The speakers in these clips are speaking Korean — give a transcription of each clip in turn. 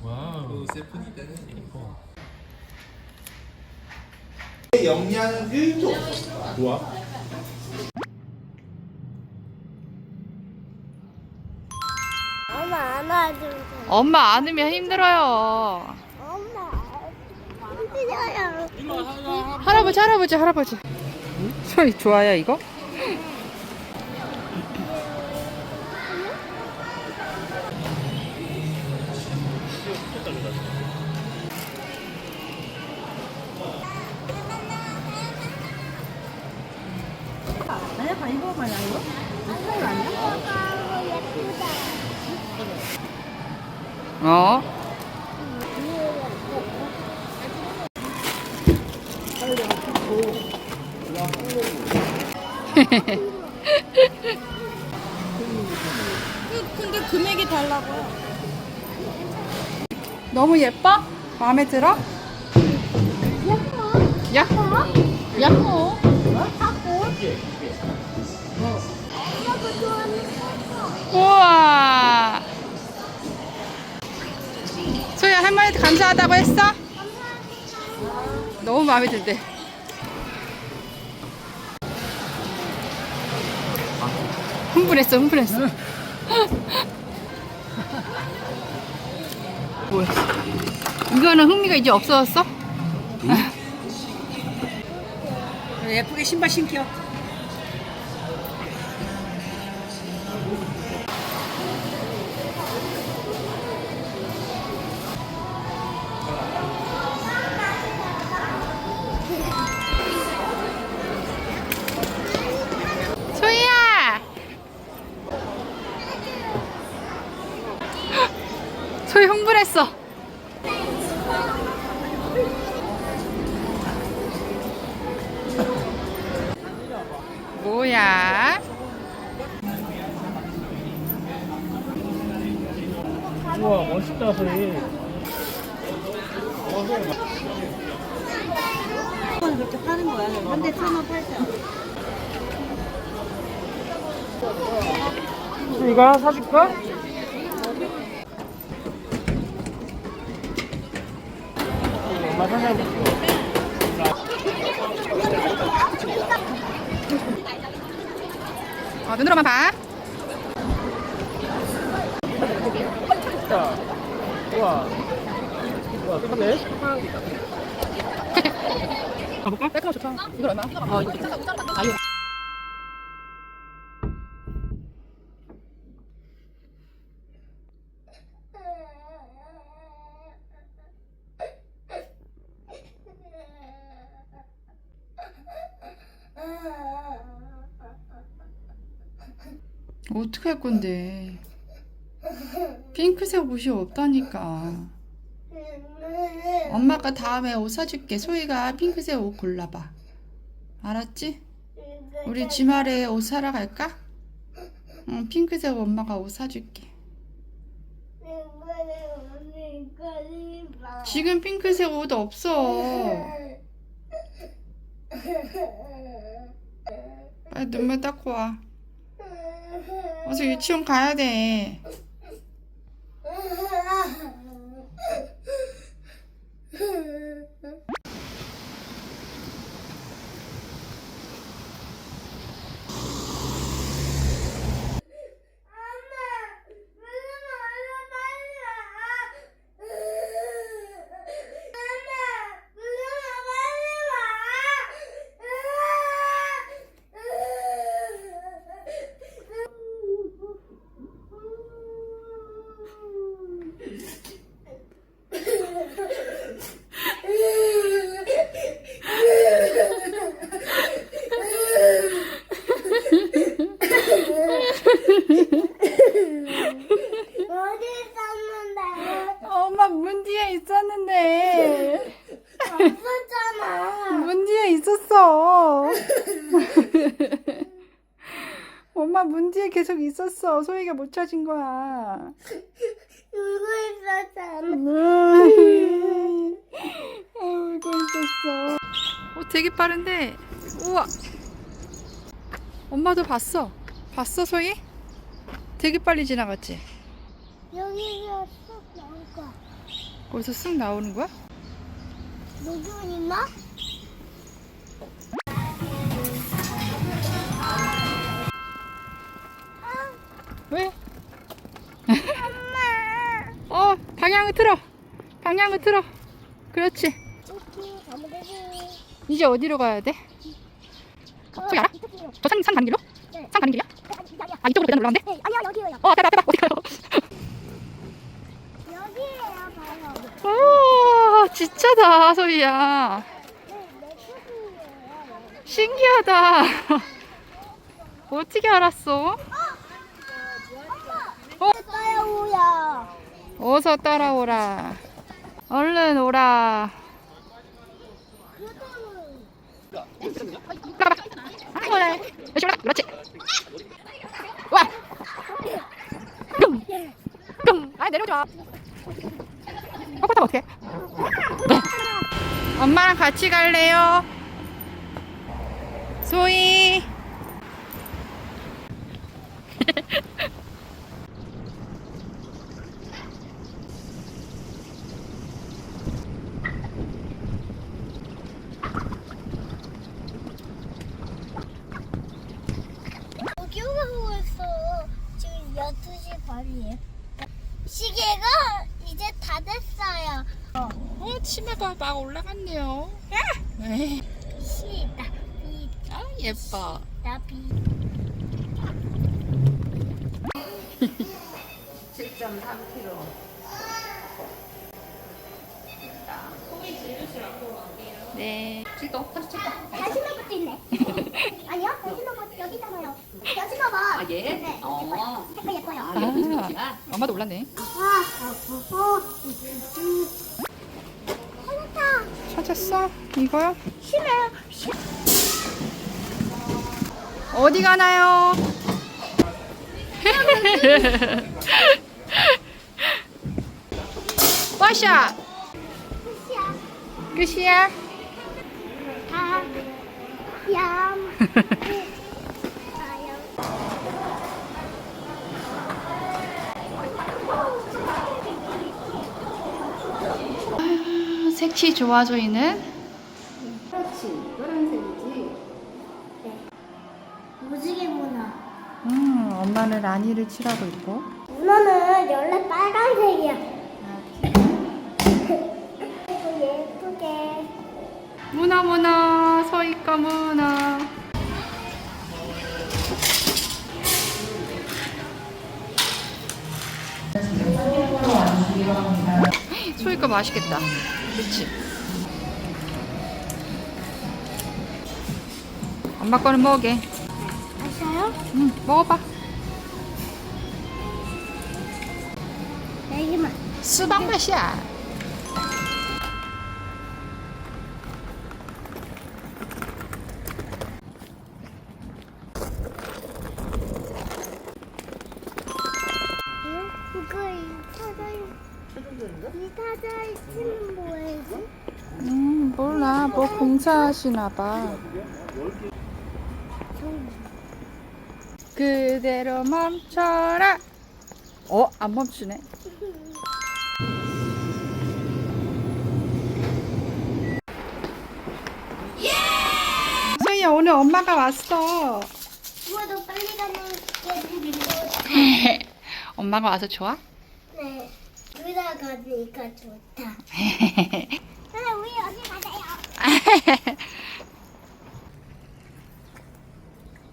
와우. 세프니 때는 이뻐. 영양은 1도 없어. 좋아. 엄마 안아줘. 엄마 안으면 힘들어요. 엄마 힘들어요. 할아버지, 할아버지, 할아버지. 소리 좋아요, 이거? 예쁘다. 어? 근데 금액이 달라고요. 너무 예뻐? 마음에 들어? 야호? 야호? 우와. 소야 할머니한테 감사하다고 했어? 너무 마음에 든대. 흥분했어, 흥분했어. 뭐야? 이거는 흥미가 이제 없어졌어? 예쁘게 신발 신겨. 우와 멋있다 소희. 그렇게 파는 거야. 한대 천원 팔자. 이거 하나 사줄까? 엄마 사장님. 어, 눈으로만 봐. 우와. 우와, 똑같네. 가볼까? 깔끔하 좋다. 이거 얼마? 어, 이거 괜찮다. 아, 이거. 어떻게 할 건데? 핑크색 옷이 없다니까. 엄마가 다음에 옷 사줄게. 소희가 핑크색 옷 골라봐. 알았지? 우리 주말에 옷 사러 갈까? 응, 핑크색 엄마가 옷 사줄게. 지금 핑크색 옷 없어. 빨리 눈물 닦고 와. 어서 유치원 가야 돼. 어디 있었는데? 엄마 문 뒤에 있었는데. 없었잖아. 문 뒤에 있었어. 엄마 문 뒤에 계속 있었어. 소희가 못 찾은 거야. 울고 있었잖아. 울고 있었어. 어, 되게 빠른데. 우와. 엄마도 봤어. 봤어, 소희? 되게 빨리 지나갔지? 여기서 쑥 나올 거야. 거기서 쓱 나오는 거야? 녹음 있나? 왜? 엄마. 어 방향을 틀어 방향을 틀어 그렇지 이렇게 가면 되지. 이제 어디로 가야 돼? 저기 알아? 이쪽이요. 저 산 산 가는 길로? 네. 산 가는 길이야? 아니, 아니야. 아 이쪽으로 계단 돼? 네, 아니야 여기요. 어 앞에 봐. 어디 가요? 여기에요, 바로. 오 진짜다 소희야 네, 내. 신기하다 어떻게 알았어? 어? 따라오야. 어서 따라오라. 얼른 오라. 그렇지 와! 아 뻣뻣하면 어떡해? 엄마랑 같이 갈래요? 소희 여기 오고 있어. 지금 12시 반이에요. 시계가 이제 다 됐어요. 어 치마가 막 올라갔네요 네. 시다, 비, 아 예뻐 다, 비. 네 다시 넣어도 있네. 아니요, 다시 넣어 여기 있잖아요. 다시 넣어. 아 예. 네, 예뻐요. 색깔 예뻐요. 아, 엄마도 올랐네 아, 아, 어, 찾았다. 찾았어? 이거요? 심해요. 어디 가나요? 와샤 끝이야. 끝이야? 아, 얌. 색치 좋아 조이는 무지개 문화. 음, 엄마는 라니를 칠하고 있고 문어는 원래 빨간색이야. 예쁘게. 문어 문어 서이까 문어 소이까 맛있겠다 그치? 엄마 거는 먹게 아셔요? 응 먹어봐 내기만. 수박 맛이야 몰라 뭐 공사하시나 봐 그대로 멈춰라 어? 안 멈추네 소희야 오늘 엄마가 왔어 누워도 빨리 가는 게. 엄마가 와서 좋아? 네. 둘다 가니까 좋다. 아, 우리 여기 가자요.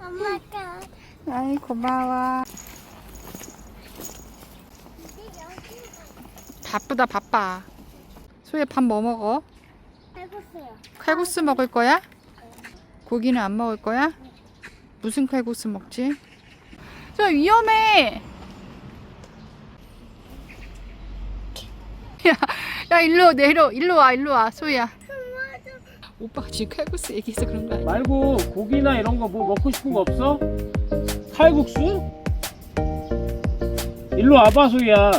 엄마가 아이 고마워 이제 여기 바쁘다 바빠 소희야 밥뭐 먹어? 해보세요. 칼국수 먹을 거야? 고기는 안 먹을 거야? 무슨 칼국수 먹지? 저 위험해. 야, 야 일로 내려, 일로 와, 일로 와, 소희야. 오빠가 지금 칼국수 얘기해서 그런 거 아니야? 말고 고기나 이런 거 뭐 먹고 싶은 거 없어? 칼국수? 일로 와봐 소희야